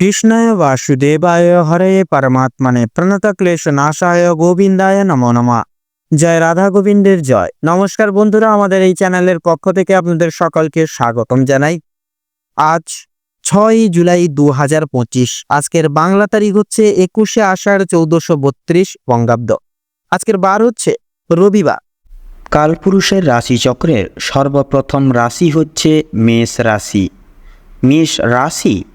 কৃষ্ণায় বাসুদেবায় হরে পরমাত্মনে প্রণত ক্লেশ নাশায় গোবিন্দায় নমো নমঃ জয় রাধা গোবিন্দের জয় নমস্কার বন্ধুরা, আমাদের এই চ্যানেলের পক্ষ থেকে আপনাদের সকলকে স্বাগতম জানাই। আজ ছয় জুলাই দু হাজার পঁচিশ, আজকের বাংলা তারিখ হচ্ছে একুশে আষাঢ় চৌদ্দশো বত্রিশ বঙ্গাব্দ। আজকের বার হচ্ছে রবিবার। কালপুরুষের রাশিচক্রের সর্বপ্রথম রাশি হচ্ছে মেষ রাশি। মেষ রাশি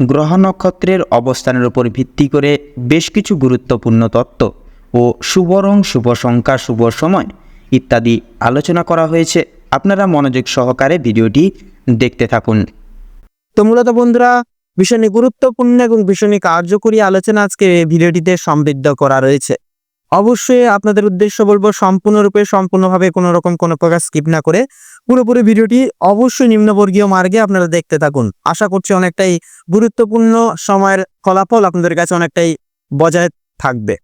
গ্রহ নক্ষত্রের অবস্থানের উপর ভিত্তি করে বেশ কিছু গুরুত্বপূর্ণ তত্ত্ব ও শুভ রং শুভ সংখ্যা, শুভ সময় ইত্যাদি আলোচনা করা হয়েছে। আপনারা মনোযোগ সহকারে ভিডিওটি দেখতে থাকুন। তো মূলত বন্ধুরা ভীষণই গুরুত্বপূর্ণ এবং ভীষণই কার্যকরী আলোচনা আজকে ভিডিওটিতে সমৃদ্ধ করা রয়েছে। অবশ্যই আপনাদের উদ্দেশ্য বলব, সম্পূর্ণরূপে, সম্পূর্ণভাবে কোনো রকম কোনো প্রকার স্কিপ না করে পুরোপুরি ভিডিওটি অবশ্যই নিম্নবর্গীয় মার্গে আপনারা দেখতে থাকুন। আশা করছি অনেকটাই গুরুত্বপূর্ণ সময়ের ফলাফল আপনাদের কাছে অনেকটাই বজায় থাকবে।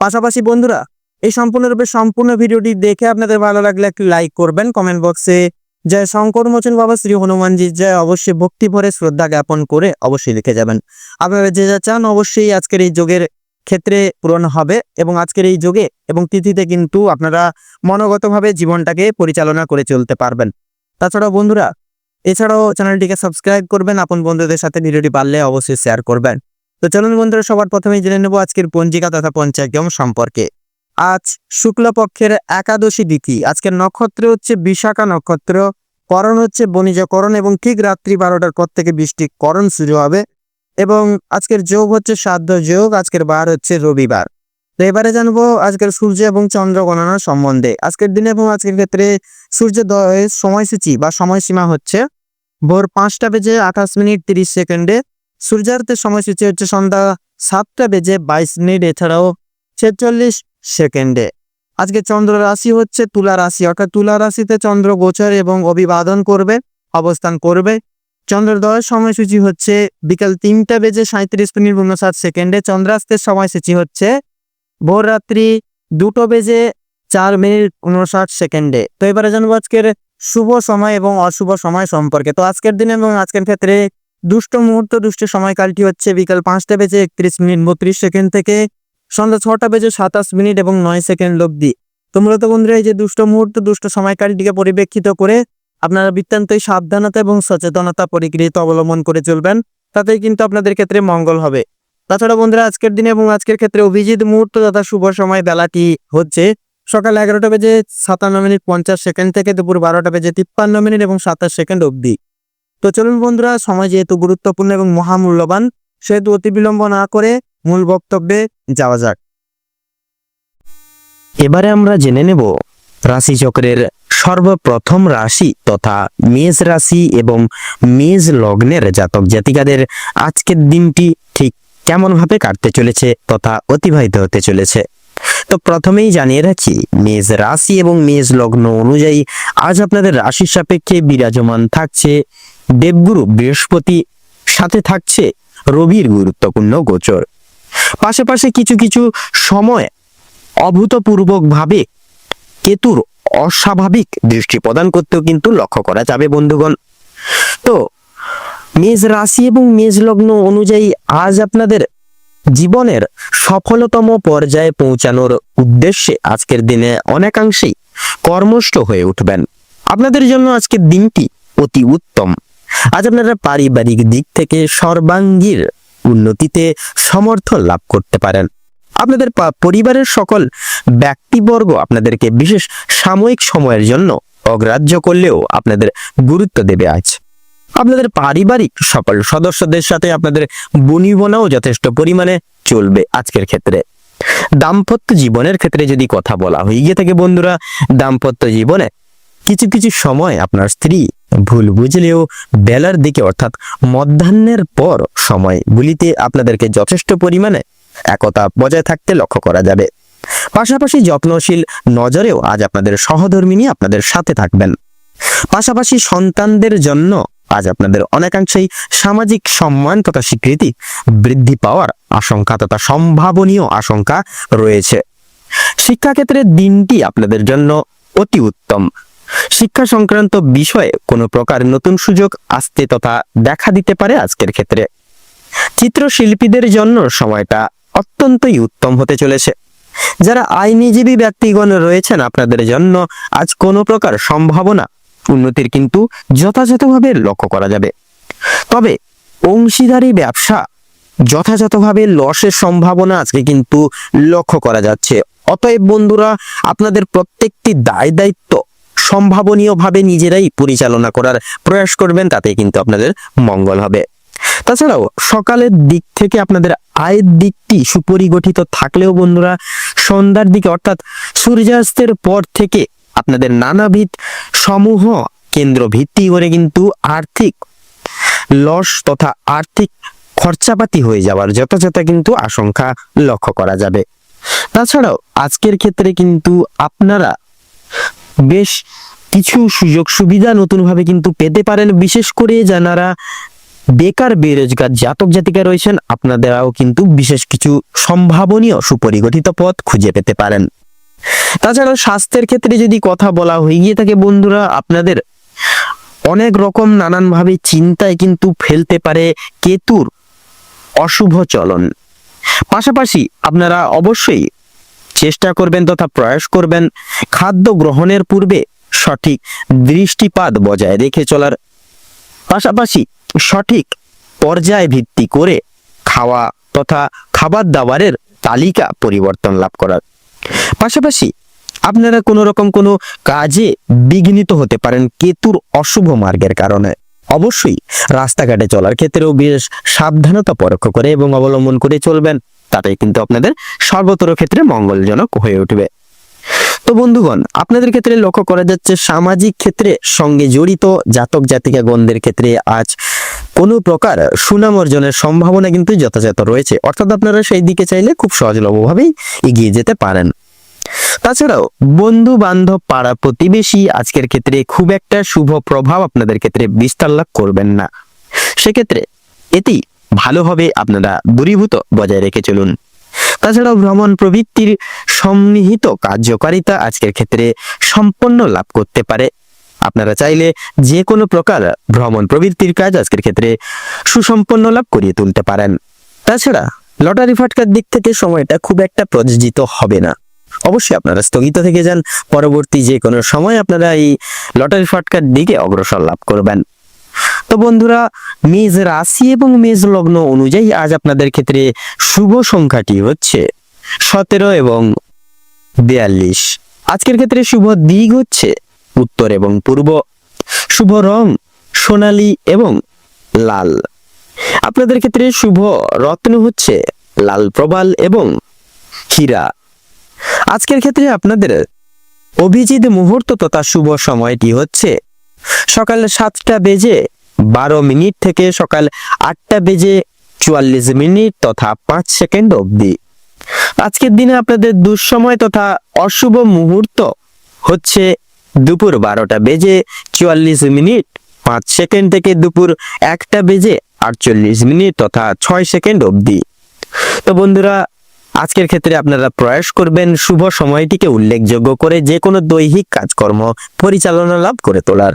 পাশাপাশি বন্ধুরা, এই সম্পূর্ণরূপে সম্পূর্ণ ভিডিওটি দেখে আপনাদের ভালো লাগলে একটি লাইক করবেন। কমেন্ট বক্সে জয় শঙ্কর, মোচন বাবা, শ্রী হনুমানজি, জয় অবশ্যই ভক্তি ভরে শ্রদ্ধা জ্ঞাপন করে অবশ্যই লিখে যাবেন। আপনারা যে যা চান অবশ্যই আজকের এই যোগের ক্ষেত্রে পূরণ হবে এবং আজকের এই যোগে এবং তিথিতে কিন্তু আপনারা মনোগতভাবে জীবনটাকে পরিচালনা করে চলতে পারবেন। তাছাড়াও বন্ধুরা, এছাড়াও চ্যানেলটিকে সাবস্ক্রাইব করবেন, আপন বন্ধুদের সাথে ভিডিওটি পারলে অবশ্যই শেয়ার করবেন। তো চলুন বন্ধুরা, সবার প্রথমেই জেনে নেব আজকের পঞ্জিকা তথা পঞ্চায়গম সম্পর্কে। আজ শুক্লপক্ষের একাদশী তিথি। আজকের নক্ষত্র হচ্ছে বিশাখা নক্ষত্র। করণ হচ্ছে বণিজকরণ এবং ঠিক রাত্রি বারোটার পর থেকে বৃষ্টি করণ শুরু হবে। এবং আজকের যোগ হচ্ছে সাধ্য যোগ, আজকের বার হচ্ছে রবিবার। তো এবারে জানব আজকের সূর্য এবং চন্দ্র গণনার সম্বন্ধে। আজকের দিনে এবং আজকের ক্ষেত্রে সূর্যোদয়ের সময়সূচি বা সময়সীমা হচ্ছে ভোর পাঁচটা বেজে আঠাশ মিনিট তিরিশ সেকেন্ডে। সূর্যাস্তের সময়সূচি হচ্ছে সন্ধ্যা সাতটা বেজে বাইশ মিনিট, এছাড়াও ছেচল্লিশ সেকেন্ডে। আজকে চন্দ্র রাশি হচ্ছে তুলা রাশি, অর্থাৎ তুলা রাশিতে চন্দ্র গোচর এবং অভিবাদন করবে, অবস্থান করবে। চন্দ্রোদয়ের সময়সূচি হচ্ছে বিকাল তিনটা বেজে সাঁত্রিশ মিনিট উনষাট সেকেন্ডে চন্দ্রাস্তের সময়সূচি হচ্ছে ভোর রাত্রি দুটো বেজে চার মিনিট উনষাট সেকেন্ডে। তো এবারে জানব আজকের শুভ সময় এবং অশুভ সময় সম্পর্কে। তো আজকের দিনে এবং আজকের ক্ষেত্রে দুষ্ট মুহূর্ত, দুষ্ট সময়কালটি হচ্ছে বিকাল পাঁচটা বেজে একত্রিশ মিনিট বত্রিশ সেকেন্ড থেকে সন্ধ্যা ছটা বেজে সাতাশ মিনিট এবং নয় সেকেন্ড অব্দি তো মূলত বন্ধুরা, এই যে দুষ্ট মুহূর্ত, দুষ্ট সময়কালটিকে পরিপ্রেক্ষিত করে আপনারা বৃত্তান্তই সাবধানতা এবং সচেতনতা পরিকৃত অবলম্বন করে চলবেন, তাতেই কিন্তু আপনাদের ক্ষেত্রে মঙ্গল হবে। তাছাড়া বন্ধুরা, আজকের দিনে এবং আজকের ক্ষেত্রে অভিজিৎ মুহূর্ত তথা শুভ সময় বেলাটি হচ্ছে সকাল এগারোটা বেজে সাতান্ন মিনিট পঞ্চাশ সেকেন্ড থেকে দুপুর বারোটা বেজে তিপ্পান্ন মিনিট এবং সাতাশ সেকেন্ড অবধি। তো চলুন বন্ধুরা, সময় যেহেতু গুরুত্বপূর্ণ এবং মহামূল্যবান, সেহেতু অতি বিলম্ব না করে মূল বক্তব্যে যাওয়া যাক। এবারে আমরা জেনে নেব রাশিচক্রের সর্বপ্রথম রাশি তথা মেষ রাশি এবং মেষ লগ্নের জাতক জাতিকাদের আজকের দিনটি ঠিক কেমনভাবে কাটতে চলেছে তথা অতিবাহিত হতে চলেছে। তো প্রথমেই জানিয়ে রাখি, মেষ রাশি এবং মেষ লগ্ন অনুযায়ী আজ আপনাদের রাশির সাপেক্ষে বিরাজমান থাকছে দেবগুরু বৃহস্পতি, সাথে থাকছে রবির গুরুত্বপূর্ণ গোচর। পাশাপাশি কিছু কিছু সময় অভূতপূর্বকভাবে কেতুর অস্বাভাবিক দৃষ্টি প্রদান করতেও কিন্তু লক্ষ্য করা যাবে, বন্ধুগণ। তো, মেষ রাশি এবং মেষ লগ্ন অনুযায়ী আজ আপনাদের জীবনের সফলতম পর্যায়ে পৌঁছানোর উদ্দেশ্যে আজকের দিনে অনেকাংশেই কর্মষ্ট হয়ে উঠবেন। আপনাদের জন্য আজকের দিনটি অতি উত্তম। আজ আপনারা পারিবারিক দিক থেকে সর্বাঙ্গীর উন্নতিতে সমর্থন লাভ করতে পারেন। আপনাদের পরিবারের সকল ব্যক্তিবর্গ আপনাদেরকে বিশেষ সাময়িক সময়ের জন্য অগ্রাহ্য করলেও আপনাদের গুরুত্ব দেবে আজ। আপনাদের পারিবারিক সকল সদস্যদের সাথে আপনাদের বনিবনাও যথেষ্ট পরিমাণে চলবে আজকের ক্ষেত্রে। দাম্পত্য জীবনের ক্ষেত্রে যদি কথা বলা হয়ে গিয়ে থাকে বন্ধুরা, দাম্পত্য জীবনে কিছু কিছু সময় আপনার স্ত্রী ভুল বুঝলেও বেলার দিকে অর্থাৎ মধ্যাহ্নের পর সময়গুলিতে আপনাদেরকে যথেষ্ট পরিমাণে একতা বজায় থাকতে লক্ষ্য করা যাবে। পাশাপাশি যত্নশীল নজরেও আজ আপনাদের সহধর্মিনী আপনাদের সাথে থাকবেন। পাশাপাশি সন্তানদের জন্য আজ আপনাদের অনেকাংশেই সামাজিক সম্মান তথা স্বীকৃতি বৃদ্ধি পাওয়ার আশঙ্কা তথা সম্ভাবনীয় আশঙ্কা রয়েছে। শিক্ষাক্ষেত্রের দিনটি আপনাদের জন্য অতি উত্তম। শিক্ষা সংক্রান্ত বিষয়ে কোনো প্রকার নতুন সুযোগ, আসতে তথা দেখা দিতে পারে আজকের ক্ষেত্রে। চিত্রশিল্পীদের জন্য সময়টা অত্যন্তই উত্তম হতে চলেছে। যারা আইনজীবী ব্যক্তিগণ রয়েছেন আপনাদের জন্য আজ কোনো প্রকার সম্ভাবনা উন্নতির কিন্তু যথাযথভাবে লক্ষ্য করা যাবে। তবে অংশীদারি ব্যবসা যথাযথভাবে লসের সম্ভাবনা আজকে কিন্তু লক্ষ্য করা যাচ্ছে। অতএব বন্ধুরা, আপনাদের প্রত্যেকটি দায় দায়িত্ব সম্ভাবনীয়ভাবে নিজেরাই পরিচালনা করার প্রয়াস করবেন তাতে কিন্তু আপনাদের মঙ্গল হবে। তাছাড়াও সকালের দিক থেকে আপনাদের আয়ের দিকটি সুপরিগঠিত থাকলেও বন্ধুরা, সন্ধ্যার দিকে অর্থাৎ সূর্যাস্তের পর থেকে আপনাদের নানাবিধ সমূহ কেন্দ্র ভিত্তি করে কিন্তু আর্থিক লস তথা আর্থিক খরচাপাতি হয়ে যাওয়ার যথাযথ কিন্তু আশঙ্কা লক্ষ্য করা যাবে। তাছাড়াও আজকের ক্ষেত্রে কিন্তু আপনারা বেশ কিছু সুযোগ সুবিধা নতুনভাবে কিন্তু পেতে পারেন, বিশেষ করে যারা বেকার, বেরোজগার জাতক জাতিকা রয়েছেন, আপনাদেরাও কিন্তু বিশেষ কিছু সম্ভাবনীয় সুপরিগঠিত পথ খুঁজে পেতে পারেন। তাছাড়া স্বাস্থ্যের ক্ষেত্রে যদি কথা বলা হয়ে গিয়ে থাকে বন্ধুরা, আপনাদের অনেক রকম নানানভাবে চিন্তায় কিন্তু ফেলতে পারে কেতুর অশুভ চলন। পাশাপাশি আপনারা অবশ্যই চেষ্টা করবেন তথা প্রয়াস করবেন খাদ্য গ্রহণের পূর্বে সঠিক দৃষ্টিপাত বজায় রেখে চলার পাশাপাশি সঠিক পর্যায় ভিত্তি করে খাওয়া তথা খাবার দাবারের তালিকা পরিবর্তন লাভ করার। পাশাপাশি আপনারা কোনো রকম কোনো কাজে বিঘ্নিত হতে পারেন কেতুর অশুভ মার্গের কারণে। অবশ্যই রাস্তাঘাটে চলার ক্ষেত্রেও বেশ সাবধানতা পরোক্ষ করে এবং অবলম্বন করে চলবেন, তাতেই কিন্তু আপনাদের সর্বতর ক্ষেত্রে মঙ্গলজনক হয়ে উঠবে। তো বন্ধুগণ, আপনাদের ক্ষেত্রে লক্ষ্য করা যাচ্ছে সামাজিক ক্ষেত্রে সঙ্গে জড়িত জাতক জাতিকা গণদের ক্ষেত্রে আজ কোনো প্রকার সুনাম অর্জনের সম্ভাবনা কিন্তু যথাযথ রয়েছে। অর্থাৎ আপনারা সেই দিকে চাইলে খুব সহজলভ্যভাবেই এগিয়ে যেতে পারেন। তাছাড়াও বন্ধু বান্ধব পাড়া প্রতিবেশী আজকের ক্ষেত্রে খুব একটা শুভ প্রভাব আপনাদের ক্ষেত্রে বিস্তার লাভ করবেন না। সেক্ষেত্রে এটি ভালোভাবে আপনারা দূরীভূত বজায় রেখে চলুন। তাছাড়াও ভ্রমণ প্রবৃত্তির সন্নিহিত কার্যকারিতা আজকের ক্ষেত্রে সম্পন্ন লাভ করতে পারে। আপনারা চাইলে যে কোনো প্রকার ভ্রমণ প্রবৃত্তির কাজ আজকের ক্ষেত্রে সুসম্পন্ন লাভ করিয়ে তুলতে পারেন। তাছাড়া লটারি ফাটকার দিক থেকে সময়টা খুব একটা প্রযোজিত হবে না। অবশ্যই আপনারা স্থগিত থেকে যান, পরবর্তী যে কোনো সময় আপনারা এই লটারি ফাটকার দিকে অগ্রসর লাভ করবেন। তো বন্ধুরা মেজ রাশি এবং মেজ লগ্ন অনুযায়ী আজ আপনাদের ক্ষেত্রে শুভ সংখ্যাটি হচ্ছে সতেরো এবং বিয়াল্লিশ। আজকের ক্ষেত্রে শুভ দিক হচ্ছে উত্তর এবং পূর্ব। শুভ রং সোনালী এবং লাল। আপনাদের ক্ষেত্রে শুভ রত্ন হচ্ছে লাল প্রবাল এবং হীরা। আজকের ক্ষেত্রে আপনাদের অভিজিৎ মুহূর্ত তথা শুভ সময়টি হচ্ছে সকাল সাতটা বেজে বারো মিনিট থেকে সকাল আটটা বেজে চুয়াল্লিশ মিনিট তথা পাঁচ সেকেন্ড অবধি। আজকের দিনে আপনাদের দুঃসময় তথা অশুভ মুহূর্ত হচ্ছে দুপুর বারোটা বেজে চুয়াল্লিশ মিনিট, পাঁচ সেকেন্ড থেকে দুপুর একটা বেজে আটচল্লিশ মিনিট তথা ছয় সেকেন্ড অবধি। তো বন্ধুরা, আজকের ক্ষেত্রে আপনারা প্রয়াস করবেন শুভ সময়টিকে উল্লেখযোগ্য করে যে কোনো দৈহিক কাজকর্ম পরিচালনা লাভ করে তোলার।